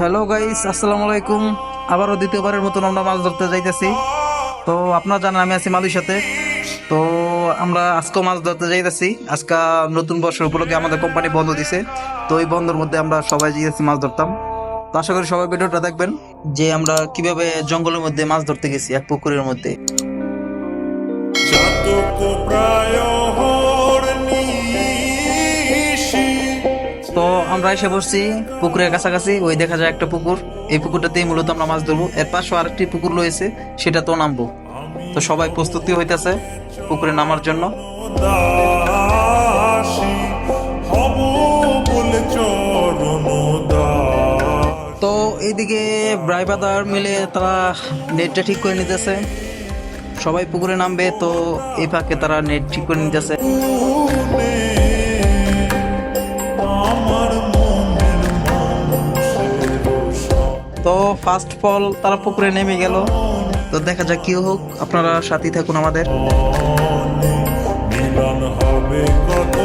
Hello guys আসসালামু আলাইকুম আবারও দ্বিতীয়বারের মতন আমরা মাছ ধরতে যাইতেছি। তো আপনারা জানেন, আমি আছি মালুর সাথে তো আমরা আজকেও মাছ ধরতে যাইতেছি। আজকে নতুন বর্ষ উপলক্ষে আমাদের কোম্পানি বন্ধ দিছে। তো এই বন্ধের মধ্যে আমরা সবাই যাইতেছি মাছ ধরতাম। তো আশা করি সবাই ভিডিওটা দেখবেন, যে আমরা কীভাবে জঙ্গলের মধ্যে মাছ ধরতে গেছি, এক পুকুরের মধ্যে। আমরা এসে বসছি পুকুরের কাছাকাছি, ওই দেখা যায় একটা পুকুর। এই পুকুরটাতেই মূলত আমরা মাছ ধরবো। এর পাশে আরেকটি পুকুর রয়েছে, সেটা তো নামবো। তো সবাই প্রস্তুতি হইতেছে পুকুরে নামার জন্য। তো এইদিকে ব্রাইবাদার মিলে তারা নেটটা ঠিক করে নিতেছে। সবাই পুকুরে নামবে, তো এই ফাঁকে তারা নেট ঠিক করে নিতেছে। তো ফার্স্ট ফল তারা পুকুরে নেমে গেল। তো দেখা যাক কি হোক আপনারা সাথী থাকুন আমাদের। মিলন হবে কত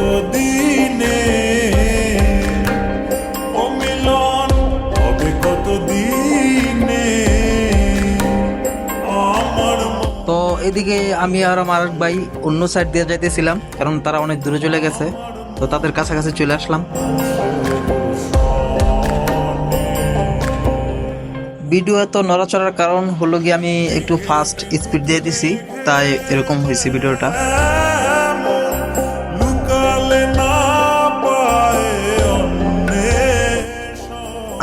ও মিলন হবে কত দিনে আমার তো এদিকে আমি আর আমার ভাই অন্য সাইড দিয়ে যাইতেছিলাম কারণ তারা অনেক দূরে চলে গেছে। তো তাদের কাছাকাছি চলে আসলাম। ভিডিও এত নড়াচড়ার কারণ হলো গিয়ে আমি একটু ফাস্ট স্পিড দিয়ে দিছি, তাই এরকম হয়েছে ভিডিওটা।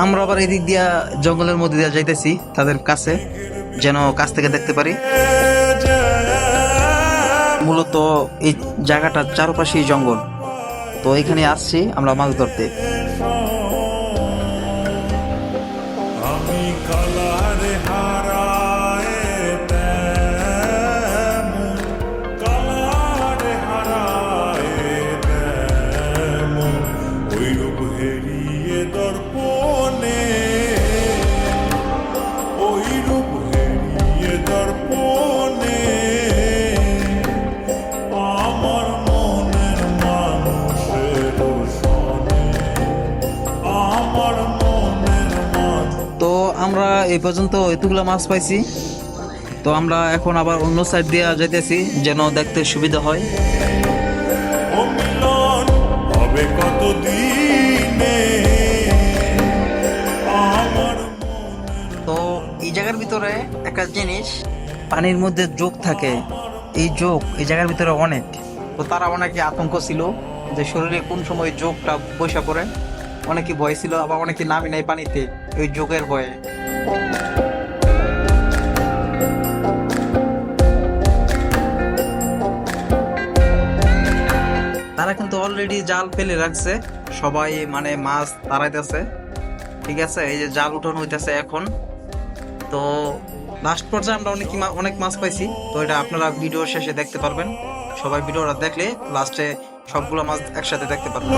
আমরা আবার এদিক দিয়া জঙ্গলের মধ্যে দিয়ে যাইতেছি, তাদের কাছে, যেন কাছ থেকে দেখতে পারি। মূলত এই জায়গাটার চারপাশেই জঙ্গল। তো এখানে আসছি, আমরা মাছ ধরতে। এই পর্যন্ত এতগুলো মাছ পাইছি। তো আমরা এখন আবার অন্য সাইড দিয়ে যাইতেছি যেন দেখতে সুবিধা হয়। তো এই জায়গার ভিতরে একটা জিনিস পানির মধ্যে যোগ থাকে। এই যোগ এই জায়গার ভিতরে অনেক। তো তারা অনেকে আতঙ্ক ছিল যে শরীরে কোন সময় যোগটা বসে পড়ে। অনেকে ভয় ছিল আবার অনেকে নামি নাই পানিতে। ওই যোগের ভয়ে। তারা কিন্তু অলরেডি জাল ফেলে রাখছে। সবাই মানে মাছ তাড়াইতেছে। ঠিক আছে, এই যে জাল উঠানো হইতেছে এখন। তো লাস্ট পর্যায়ে আমরা অনেক অনেক মাছ পাইছি। তো এটা আপনারা ভিডিও শেষে দেখতে পারবেন। সবাই ভিডিওটা দেখলে লাস্টে সবগুলো মাছ একসাথে দেখতে পারবেন।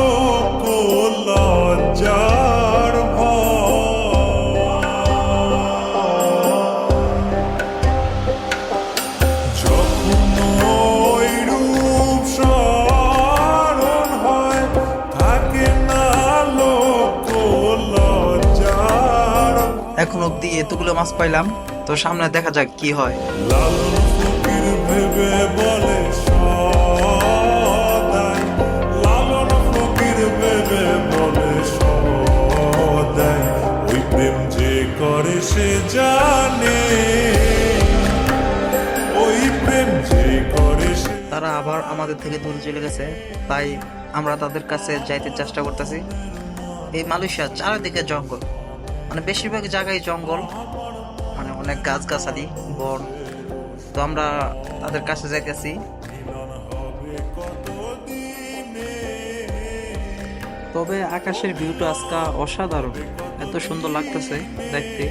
এখন অবধি এতগুলো মাছ পাইলাম তো সামনে দেখা যাক কি হয়। করে সে জানে। ওই প্রেম যে করে সে তারা আবার আমাদের থেকে দূরে চলে গেছে তাই আমরা তাদের কাছে যাইতে চেষ্টা করতেছি। এই মালয়েশিয়া চারিদিকে জঙ্গল। মানে বেশিরভাগ জায়গায় জঙ্গল মানে অনেক গাছগাছালি, বন। তো আমরা তাদের কাছে যাইতেছি। তবে আকাশের ভিউটা আজকে অসাধারণ। এত সুন্দর লাগতেছে দেখতে।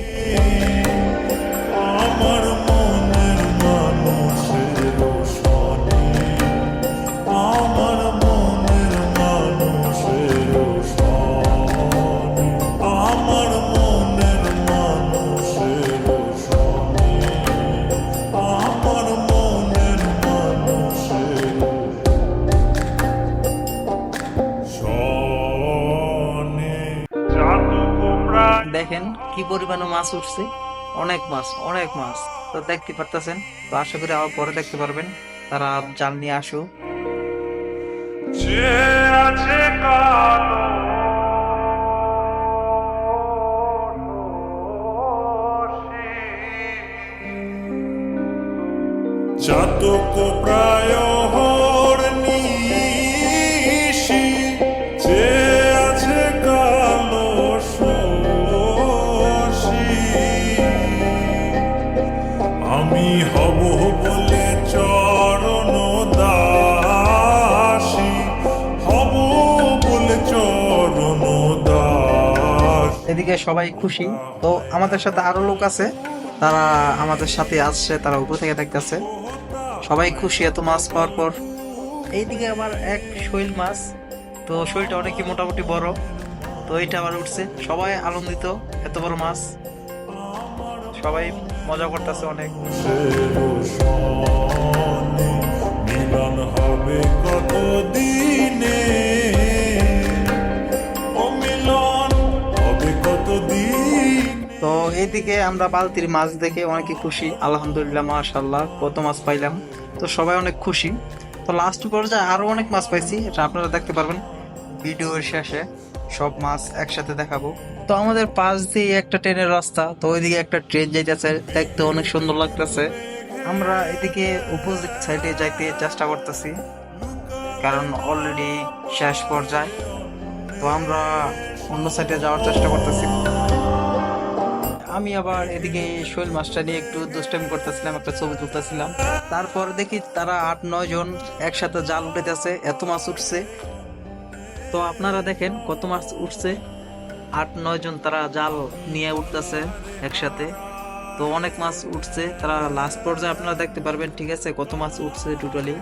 কি পরিমাণে মাছ উঠছে? অনেক মাছ অনেক মাছ। তো দেখতে পারতেছেন? তো আশা করি আবার পরে দেখতে পারবেন। তারা জাল নিয়ে আসুক। যে জাতক প্রায় এদিকে সবাই খুশি। তো আমাদের সাথে আরও লোক আছে। তারা আমাদের সাথে আসছে, তারা উপর থেকে দেখতেছে। সবাই খুশি, এত মাছ পাওয়ার পর। এইদিকে আবার এক শৈল মাছ। তো শৈলটা অনেকই মোটামুটি বড়। তো এইটা আবার উঠছে। সবাই আনন্দিত, এত বড় মাছ। সবাই মজা করতেছে অনেক। তো এইদিকে আমরা বালতির মাছ দেখে অনেকে খুশি। আলহামদুলিল্লাহ মাশাল্লাহ কত মাছ পাইলাম। তো সবাই অনেক খুশি। তো লাস্ট পর্যায়ে আরও অনেক মাছ পাইছি, এটা আপনারা দেখতে পারবেন। ভিডিওর শেষে সব মাছ একসাথে দেখাবো। তো আমাদের পাশ দিয়ে একটা ট্রেনের রাস্তা, তো ওইদিকে একটা ট্রেন যাইতেছে, দেখতে অনেক সুন্দর লাগতেছে। আমরা এদিকে অপোজিট সাইডে যাইতে চেষ্টা করতেছি, কারণ অলরেডি শেষ পর্যায়ে। তো আমরা অন্য সাইডে যাওয়ার চেষ্টা করতেছি। আমি আবার এদিকে শৈল মাছটা নিয়ে একটু দুষ্টামি করতেছিলাম, একটা ছবি তুলতেছিলাম। তারপর দেখি তারা আট, নয় জন একসাথে জাল উঠেতেছে এত মাছ উঠছে। তো আপনারা দেখেন কত মাছ উঠছে। আট, নয় জন তারা জাল নিয়ে উঠতেছে একসাথে। তো অনেক মাছ উঠছে, তারা লাস্ট পর্যায়ে আপনারা দেখতে পারবেন, ঠিক আছে, কত মাছ উঠছে টোটালি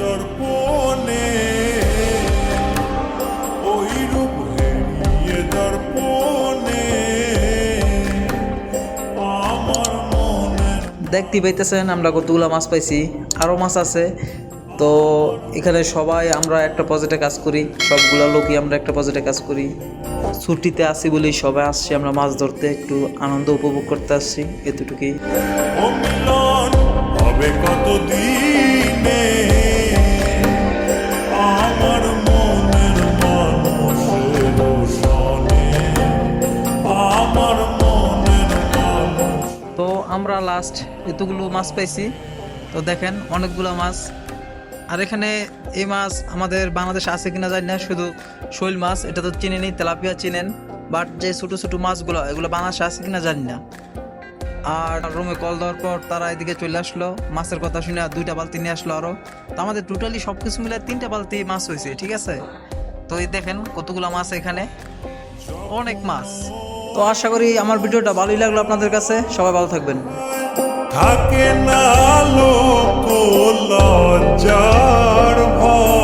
দর্পণে দেখতে পাইতেছেন, আমরা কতগুলো মাছ পাইছি আরও মাছ আছে। তো এখানে সবাই আমরা একটা প্রজেক্টে কাজ করি, সবগুলা লোকই আমরা একটা প্রজেক্টে কাজ করি। ছুটিতে আসি বলেই সবাই আসছি, আমরা মাছ ধরতে একটু আনন্দ উপভোগ করতে আসছি, এতটুকুই। লাস্ট এতগুলো মাছ পাইছি। তো দেখেন, অনেকগুলো মাছ। আর এখানে এই মাছ আমাদের বাংলাদেশে আছে কিনা জানি না, শুধু শৈল মাছ, এটা তো চিনেনি তেলাপিয়া চিনেন। বাট যে ছোটো ছোটো মাছগুলো, এগুলো বাংলাদেশে আছে কিনা জানি না। আর রুমে কল দেওয়ার পর তারা এদিকে চলে আসলো। মাছের কথা শুনে দুইটা বালতি নিয়ে আসলো আরও। তো আমাদের টোটালি সব কিছু মিলে তিনটা বালতি মাছ হয়েছে, ঠিক আছে? তো এই দেখেন কতগুলো মাছ এখানে। অনেক মাছ। তো আশা করি আমার ভিডিওটা ভালোই লাগল আপনাদের কাছে। সবাই ভালো থাকবেন। থাকে না লোক লজ্জার ভয়।